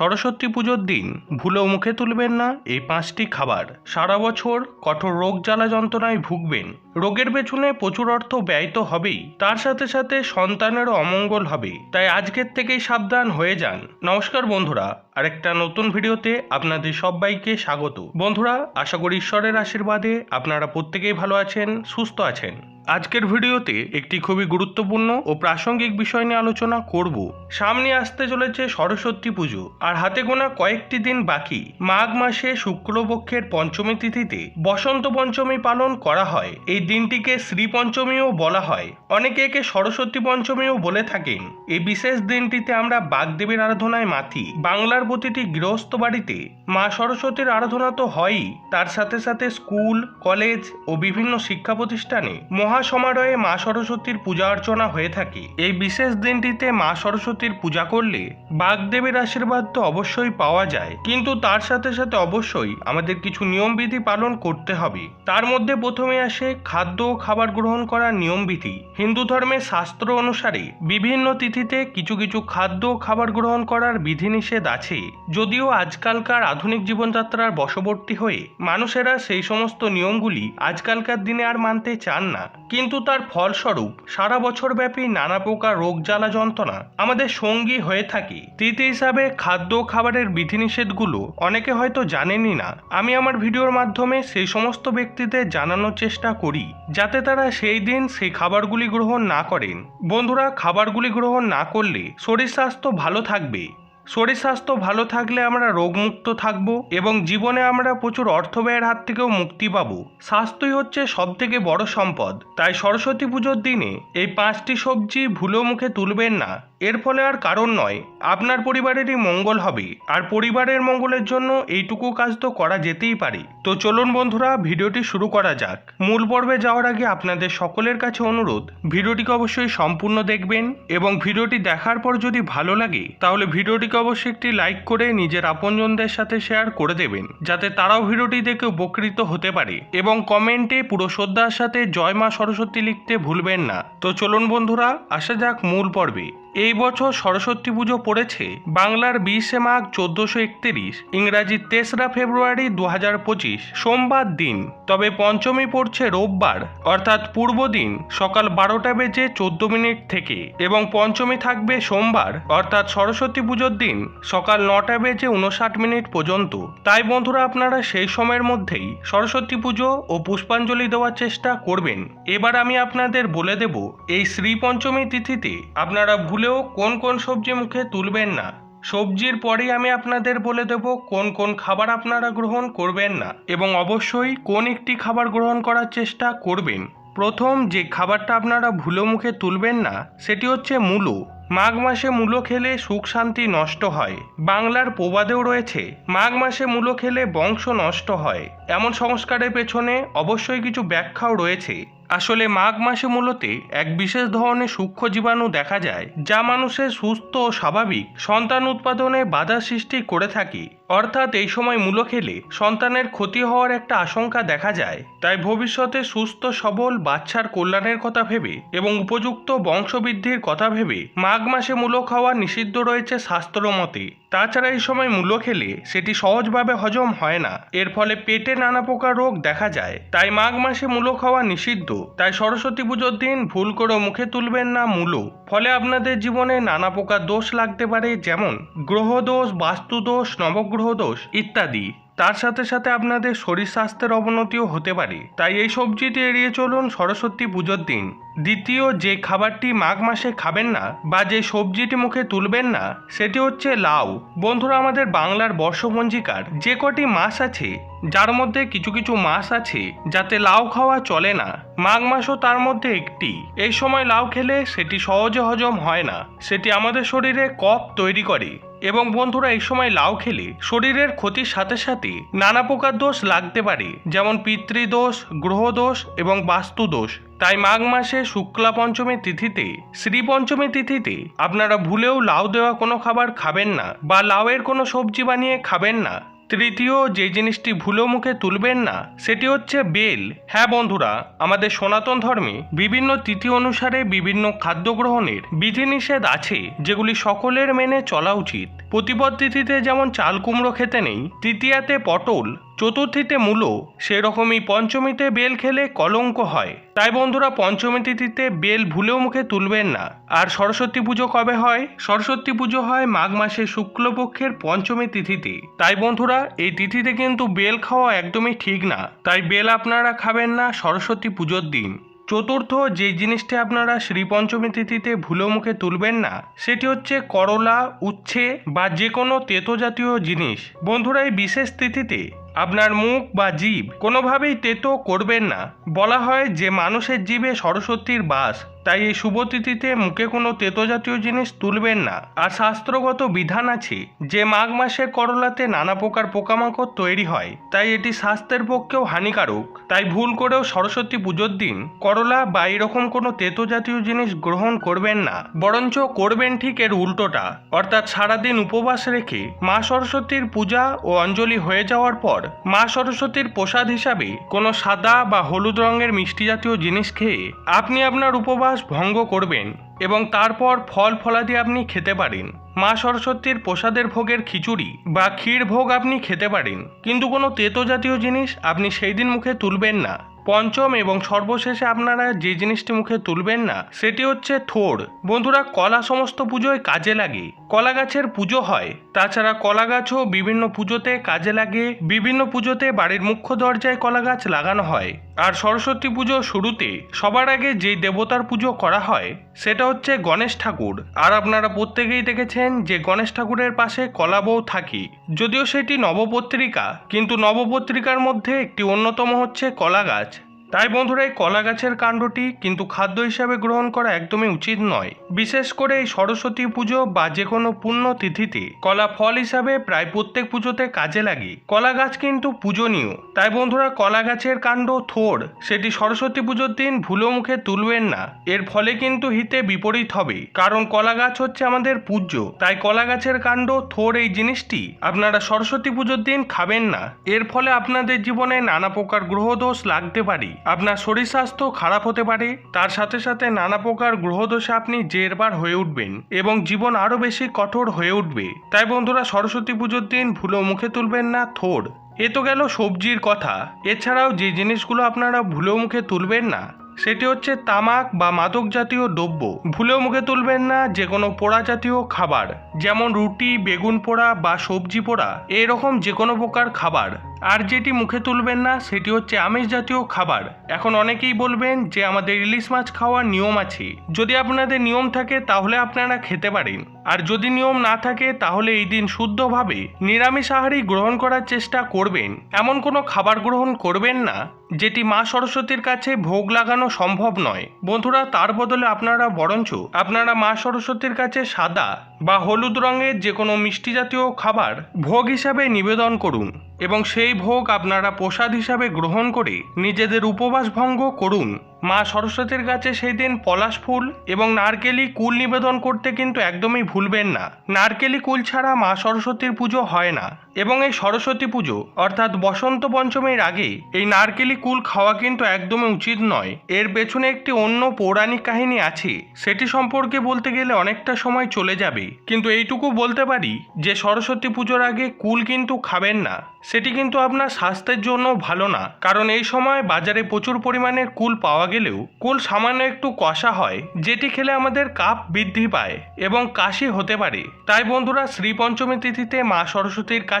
সরস্বতী পুজোর দিন ভুলেও মুখে তুলবেন না এই পাঁচটি খাবার। সারা বছর কঠোর রোগ জ্বালা যন্ত্রণায় ভুগবেন। রোগের পেছনে প্রচুর অর্থ ব্যয় তো হবেই। তার সাথে সাথে সন্তানেরও অমঙ্গল হবে। তাই আজকের থেকেই সাবধান হয়ে যান। নমস্কার বন্ধুরা। আরেকটা নতুন ভিডিওতে আপনাদের সবাইকে স্বাগত। বন্ধুরা, আশা করি ঈশ্বরের আশীর্বাদে আপনারা প্রত্যেকেই ভালো আছেন, সুস্থ আছেন। আজকের ভিডিওতে একটি খুবই গুরুত্বপূর্ণ ও প্রাসঙ্গিক বিষয় নিয়ে আলোচনা করব। সামনে আসতে চলেছে সরস্বতী পুজো, আর হাতে গোনা কয়েকটি দিন বাকি। মাঘ মাসে শুক্লপক্ষের পঞ্চমী তিথিতে বসন্ত পঞ্চমী পালন করা হয়। এই দিনটিকে শ্রী পঞ্চমীও বলা হয়। অনেকে একে সরস্বতী পঞ্চমীও বলে থাকেন। এই বিশেষ দিনটিতে আমরা বাগদেবীর আরাধনায় মাথি বাংলার প্রতিটি গৃহস্থ বাড়িতে, মা সরস্বতীর আরাধনা তো হয়ই। তার সাথে সাথে স্কুল, কলেজ ও বিভিন্ন শিক্ষা প্রতিষ্ঠানে মহাসমারোহে মা সরস্বতীর পূজা অর্চনা হয়ে থাকে। এই বিশেষ দিনটিতে মা সরস্বতীর পূজা করলে বাগদেবীর আশীর্বাদ তো অবশ্যই পাওয়া যায়। কিন্তু তার সাথে সাথে অবশ্যই আমাদের কিছু নিয়মবিধি পালন করতে হবে। তার মধ্যে প্রথমে আসে খাদ্য ও খাবার গ্রহণ করার নিয়মবিধি। হিন্দু ধর্মের শাস্ত্র অনুসারে বিভিন্ন তিথিতে কিছু কিছু খাদ্য ও খাবার গ্রহণ করার বিধিনিষেধ আছে। যদিও আজকালকার আধুনিক জীবনযাত্রার বশবর্তী হয়ে মানুষেরা সেই সমস্ত নিয়মগুলি আজকালকার দিনে আর মানতে চান না। কিন্তু তার ফলস্বরূপ সারা বছর ব্যাপী নানা প্রকার রোগ জ্বালা যন্ত্রণা আমাদের সঙ্গী হয়ে থাকে। তৃতীয় হিসাবে খাদ্য খাবারের বিধিনিষেধগুলো অনেকে হয়তো জানেনই না। আমি আমার ভিডিওর মাধ্যমে সেই সমস্ত ব্যক্তিদের জানানোর চেষ্টা করি, যাতে তারা সেই দিন সেই খাবারগুলি গ্রহণ না করেন। বন্ধুরা, খাবারগুলি গ্রহণ না করলে শরীর স্বাস্থ্য ভালো থাকবে। শরীর স্বাস্থ্য ভালো থাকলে আমরা রোগমুক্ত থাকব এবং জীবনে আমরা প্রচুর অর্থ ব্যয়ের হাত থেকেও মুক্তি পাব। স্বাস্থ্যই হচ্ছে সব থেকে বড় সম্পদ। তাই সরস্বতী পুজোর দিনে এই পাঁচটি সবজি ভুলো মুখে তুলবেন না। এর ফলে আর কারণ নয়, আপনার পরিবারেরই মঙ্গল হবে। আর পরিবারের মঙ্গলের জন্য এইটুকু কাজ তো করা যেতেই পারে। তো চলুন বন্ধুরা, ভিডিওটি শুরু করা যাক। মূল পর্বে যাওয়ার আগে আপনাদের সকলের কাছে অনুরোধ, ভিডিওটিকে অবশ্যই সম্পূর্ণ দেখবেন এবং ভিডিওটি দেখার পর যদি ভালো লাগে, তাহলে ভিডিওটিকে অবশ্যই একটি লাইক করে নিজের আপনজনদের সাথে শেয়ার করে দেবেন, যাতে তারাও ভিডিওটি দেখে উপকৃত হতে পারে। এবং কমেন্টে পুরো শ্রদ্ধার সাথে জয় মা সরস্বতী লিখতে ভুলবেন না। তো চলুন বন্ধুরা, আসা যাক মূল পর্বে। এই বছর সরস্বতী পুজো পড়েছে বাংলার বিশে মাঘ চোদ্দশো একত্রিশ, ইংরাজি তেসরা ফেব্রুয়ারি দু হাজার পঁচিশ, সোমবার দিন। তবে পঞ্চমী পড়ছে রোববার, অর্থাৎ পূর্ব দিন, সকাল বারোটা বেজে চোদ্দ মিনিট থেকে। এবং পঞ্চমী থাকবে সোমবার, অর্থাৎ সরস্বতী পুজোর দিন, সকাল নটা বেজে উনষাট মিনিট পর্যন্ত। তাই বন্ধুরা, আপনারা সেই সময়ের মধ্যেই সরস্বতী পুজো ও পুষ্পাঞ্জলি দেওয়ার চেষ্টা করবেন। এবার আমি আপনাদের বলে দেব, এই শ্রী পঞ্চমী তিথিতে আপনারা ভুলেও কোন কোন সবজি মুখে তুলবেন না। সবজির পরেই আমি আপনাদের বলে দেব কোন কোন খাবার আপনারা গ্রহণ করবেন না এবং অবশ্যই কোন একটি খাবার গ্রহণ করার চেষ্টা করবেন। প্রথম যে খাবারটা আপনারা ভুলো মুখে তুলবেন না, সেটি হচ্ছে মূলো। মাঘ মাসে মূলো খেলে সুখ শান্তি নষ্ট হয়। বাংলার প্রবাদেও রয়েছে, মাঘ মাসে মূলো খেলে বংশ নষ্ট হয়। এমন সংস্কারের পেছনে অবশ্যই কিছু ব্যাখ্যাও রয়েছে। আসলে মাঘ মাসে মূলত এক বিশেষ ধরনের সূক্ষ্ম জীবাণু দেখা যায়, যা মানুষের সুস্থ ও স্বাভাবিক সন্তান উৎপাদনে বাধা সৃষ্টি করে থাকে। অর্থাৎ এই সময় মূলো খেলে সন্তানের ক্ষতি হওয়ার একটা আশঙ্কা দেখা যায়। তাই ভবিষ্যতে সুস্থ, সবল বাচ্চার কল্যাণের কথা ভেবে এবং উপযুক্ত বংশবৃদ্ধির কথা ভেবে মাঘ মাসে মূলো খাওয়া নিষিদ্ধ রয়েছে শাস্ত্র মতে। তাছাড়া এই সময় মূলো খেলে সেটি সহজভাবে হজম হয় না। এর ফলে পেটে নানা প্রকার রোগ দেখা যায়। তাই মাঘ মাসে মূলো খাওয়া নিষিদ্ধ। তাই সরস্বতী পুজোর দিন ভুল করে মুখে তুলবেন না মূলো। ফলে আপনাদের জীবনে নানা প্রকার দোষ লাগতে পারে, যেমন গ্রহদোষ, বাস্তুদোষ, নবগ্রহ দোষ ইত্যাদি। তার সাথে সাথে আপনাদের শরীর স্বাস্থ্যের অবনতিও হতে পারে। তাই এই সবজিটি এড়িয়ে চলুন সরস্বতী পুজোর দিন। দ্বিতীয়, যে খাবারটি মাঘ মাসে খাবেন না বা যে সবজিটি মুখে তুলবেন না, সেটি হচ্ছে লাউ। বন্ধুরা, আমাদের বাংলার বর্ষপঞ্জিকার যে কটি মাস আছে, যার মধ্যে কিছু কিছু মাস আছে যাতে লাউ খাওয়া চলে না, মাঘ মাসও তার মধ্যে একটি। এই সময় লাউ খেলে সেটি সহজে হজম হয় না। সেটি আমাদের শরীরে কফ তৈরি করে। এবং বন্ধুরা, এই সময় লাউ খেলে শরীরের ক্ষতির সাথে সাথে নানা প্রকার দোষ লাগতে পারে, যেমন পিতৃদোষ, গ্রহদোষ এবং বাস্তুদোষ। তাই মাঘ মাসে শুক্লা পঞ্চমী তিথিতে, শ্রী পঞ্চমী তিথিতে আপনারা ভুলেও লাউ দেওয়া কোনো খাবার খাবেন না বা লাউয়ের কোনো সবজি বানিয়ে খাবেন না। তৃতীয় যে জিনিসটি ভুলো মুখে তুলবেন না, সেটি হচ্ছে বেল। হ্যাঁ বন্ধুরা, আমাদের সনাতন ধর্মে বিভিন্ন তিথি অনুসারে বিভিন্ন খাদ্য গ্রহণের বিধিনিষেধ আছে, যেগুলি সকলের মেনে চলা উচিত। প্রতিপদ তিথিতে যেমন চাল কুমড়ো খেতে নেই, তৃতীয়াতে পটল, চতুর্থীতে মূলো, সেরকমই পঞ্চমীতে বেল খেলে কলঙ্ক হয়। তাই বন্ধুরা পঞ্চমী তিথিতে বেল ভুলেও মুখে তুলবেন না। আর সরস্বতী পুজো কবে হয়? সরস্বতী পুজো হয় মাঘ মাসের শুক্লপক্ষের পঞ্চমী তিথিতে। তাই বন্ধুরা, এই তিথিতে কিন্তু বেল খাওয়া একদমই ঠিক না। তাই বেল আপনারা খাবেন না সরস্বতী পুজোর দিন। চতুর্থ যে জিনিসটি আপনারা শ্রীপঞ্চমী তিথিতে ভুলো মুখে তুলবেন না, সেটি হচ্ছে করলা, উচ্ছে বা যে কোনো তেতো জাতীয় জিনিস। বন্ধুরা, এই বিশেষ তিথিতে আপনার মুখ বা জীব কোনোভাবেই তেতো করবেন না। বলা হয় যে মানুষের জীবে সরস্বতীর বাস। তাই এই শুভ তিথিতে মুখে কোনো তেতো জাতীয় জিনিস তুলবেন না। আর শাস্ত্রগত বিধান আছে যে মাঘ মাসের করলাতে নানা প্রকার পোকামাকড় তৈরি হয়। তাই এটি স্বাস্থ্যের পক্ষেও হানিকারক। তাই ভুল করেও সরস্বতী পুজোর দিন করলা বা এরকম কোনো তেতো জাতীয় জিনিস গ্রহণ করবেন না। বরঞ্চ করবেন ঠিক এর উল্টোটা। অর্থাৎ সারাদিন উপবাস রেখে মা সরস্বতীর পূজা ও অঞ্জলি হয়ে যাওয়ার পর মা সরস্বতীর প্রসাদ হিসাবে কোনো সাদা বা হলুদ রঙের মিষ্টি জাতীয় জিনিস খেয়ে আপনি আপনার উপবাস ভঙ্গ করবেন এবং তারপর ফল ফলাদি আপনি খেতে পারেন। মা সরস্বতীর প্রসাদের ভোগের খিচুড়ি বা ক্ষীর ভোগ আপনি খেতে পারেন। কিন্তু কোনো তেতো জাতীয় জিনিস আপনি সেই দিন মুখে তুলবেন না। পঞ্চম এবং সর্বশেষে আপনারা যে জিনিসটি মুখে তুলবেন না, সেটি হচ্ছে থোড়। বন্ধুরা, কলা সমস্ত পুজোয় কাজে লাগে। কলা গাছের পুজো হয়। তাছাড়া কলা গাছও বিভিন্ন পুজোতে কাজে লাগে। বিভিন্ন পুজোতে বাড়ির মুখ্য দরজায় কলা গাছ লাগানো হয়। আর সরস্বতী পুজো শুরুতে সবার আগে যেই দেবতার পুজো করা হয়, সেটা হচ্ছে গণেশ ঠাকুর। আর আপনারা প্রত্যেকেই দেখেছেন যে গণেশ ঠাকুরের পাশে কলা বউ থাকি। যদিও সেটি নবপত্রিকা, কিন্তু নবপত্রিকার মধ্যে একটি অন্যতম হচ্ছে কলা গাছ তাই বন্ধুরা, এই কলা গাছের কাণ্ডটি কিন্তু খাদ্য হিসাবে গ্রহণ করা একদমই উচিত নয়। বিশেষ করে এই সরস্বতী পুজো বা যে কোনো পুণ্য তিথিতে কলা ফল হিসাবে প্রায় প্রত্যেক পুজোতে কাজে লাগে। কলা গাছ কিন্তু পূজনীয়। তাই বন্ধুরা, কলা গাছের কাণ্ড থোড় সেটি সরস্বতী পুজোর দিন ভুলো মুখে তুলবেন না। এর ফলে কিন্তু হিতে বিপরীত হবে। কারণ কলা গাছ হচ্ছে আমাদের পূজ্য। তাই কলা গাছের কাণ্ড থোড় এই জিনিসটি আপনারা সরস্বতী পুজোর দিন খাবেন না। এর ফলে আপনাদের জীবনে নানা প্রকার গ্রহদোষ লাগতে পারে। আপনার শরীর স্বাস্থ্য খারাপ হতে পারে, তার সাথে সাথে নানা প্রকার গ্রহদোষে আপনি জেরবার হয়ে উঠবেন এবং জীবন আরও বেশি কঠোর হয়ে উঠবে। তাই বন্ধুরা, সরস্বতী পুজোর দিন ভুলো মুখে তুলবেন না থোড় এ তো গেল সবজির কথা। এছাড়াও যে জিনিসগুলো আপনারা ভুলো মুখে তুলবেন না, সেটি হচ্ছে তামাক বা মাদক জাতীয় দ্রব্য। ভুলেও মুখে তুলবেন না যে কোনো পোড়া জাতীয় খাবার, যেমন রুটি, বেগুন পোড়া বা সবজি পোড়া, এরকম যে কোনো প্রকার খাবার। আর যেটি মুখে তুলবেন না, সেটি হচ্ছে আমিষ জাতীয় খাবার। এখন অনেকেই বলবেন যে আমাদের ইলিশ মাছ খাওয়ার নিয়ম আছে। যদি আপনাদের নিয়ম থাকে, তাহলে আপনারা খেতে পারেন। আর যদি নিয়ম না থাকে, তাহলে এই দিন শুদ্ধভাবে নিরামিষ আহারই গ্রহণ করার চেষ্টা করবেন। এমন কোনো খাবার গ্রহণ করবেন না, যেটি মা সরস্বতীর কাছে ভোগ লাগানো সম্ভব নয়। বন্ধুরা, তার বদলে আপনারা বরঞ্চ আপনারা মা সরস্বতীর কাছে সাদা বা হলুদ রঙের যে কোনো মিষ্টি জাতীয় খাবার ভোগ হিসাবে নিবেদন করুন। এবং সেই ভোগ আপনারা প্রসাদ হিসাবে গ্রহণ করে নিজেদের উপবাস ভঙ্গ করুন। মা সরস্বতীর কাছে সেই দিন পলাশ ফুল এবং নারকেলি কুল নিবেদন করতে কিন্তু একদমই ভুলবেন না। নারকেলি কুল ছাড়া মা সরস্বতীর পুজো হয় না। এবং এই সরস্বতী পুজো, অর্থাৎ বসন্ত পঞ্চমীর আগে, এই নারকেলি কুল খাওয়া কিন্তু একদমই উচিত নয়। এর পেছনে একটি অন্য পৌরাণিক কাহিনী আছে, সেটি সম্পর্কে বলতে গেলে অনেকটা সময় চলে যাবে। কিন্তু এইটুকু বলতে পারি যে, সরস্বতী পুজোর আগে কুল কিন্তু খাবেন না। সেটি কিন্তু আপনার স্বাস্থ্যের জন্য ভালো না। কারণ এই সময় বাজারে প্রচুর পরিমাণের কুল পাওয়া গেলেও, কুল সামান্য একটু কষা হয়, যেটি খেলে আমাদের কাপ বৃদ্ধি পায় এবং কাশি হতে পারে। তাই বন্ধুরা শ্রী পঞ্চমী তিথিতে মা সরস্বতীর কাছে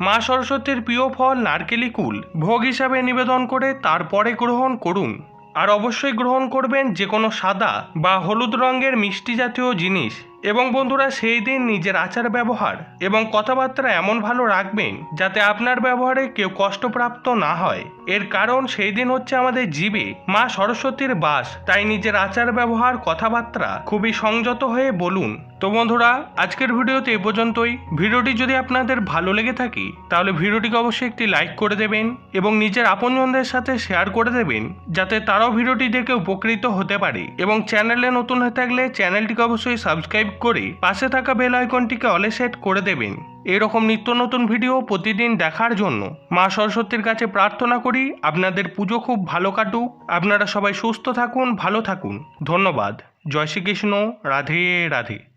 মা সরস্বতীর প্রিয় ফল নারকেলি কুল ভোগ হিসাবে নিবেদন করে তারপরে গ্রহণ করুন। আর অবশ্যই গ্রহণ করবেন যে কোনো সাদা বা হলুদ রঙের মিষ্টি জাতীয় জিনিস। এবং বন্ধুরা, সেই দিন নিজের আচার ব্যবহার এবং কথাবার্তা এমন ভালো রাখবেন যাতে আপনার ব্যবহারে কেউ কষ্টপ্রাপ্ত না হয়। এর কারণ সেই দিন হচ্ছে আমাদের জীবে। মা সরস্বতীর বাস, তাই নিজের আচার ব্যবহার, কথাবার্তা খুবই সংযত হয়ে বলুন। তো বন্ধুরা, আজকের ভিডিওতে এ পর্যন্তই। ভিডিওটি যদি আপনাদের ভালো লেগে থাকে, তাহলে ভিডিওটিকে অবশ্যই একটি লাইক করে দেবেন এবং নিজের আপনজনদের সাথে শেয়ার করে দেবেন, যাতে তারাও ভিডিওটি দেখে উপকৃত হতে পারে। এবং চ্যানেলে নতুন হয়ে থাকলে চ্যানেলটিকে অবশ্যই সাবস্ক্রাইব করে পাশে থাকা বেল আইকনটিকে অলে সেট করে দেবেন। এরকম নিত্য নতুন ভিডিও প্রতিদিন দেখার জন্য মা সরস্বতীর কাছে প্রার্থনা করি আপনাদের পুজো খুব ভালো কাটুক। আপনারা সবাই সুস্থ থাকুন, ভালো থাকুন। ধন্যবাদ। জয় শ্রীকৃষ্ণ। রাধে রাধে।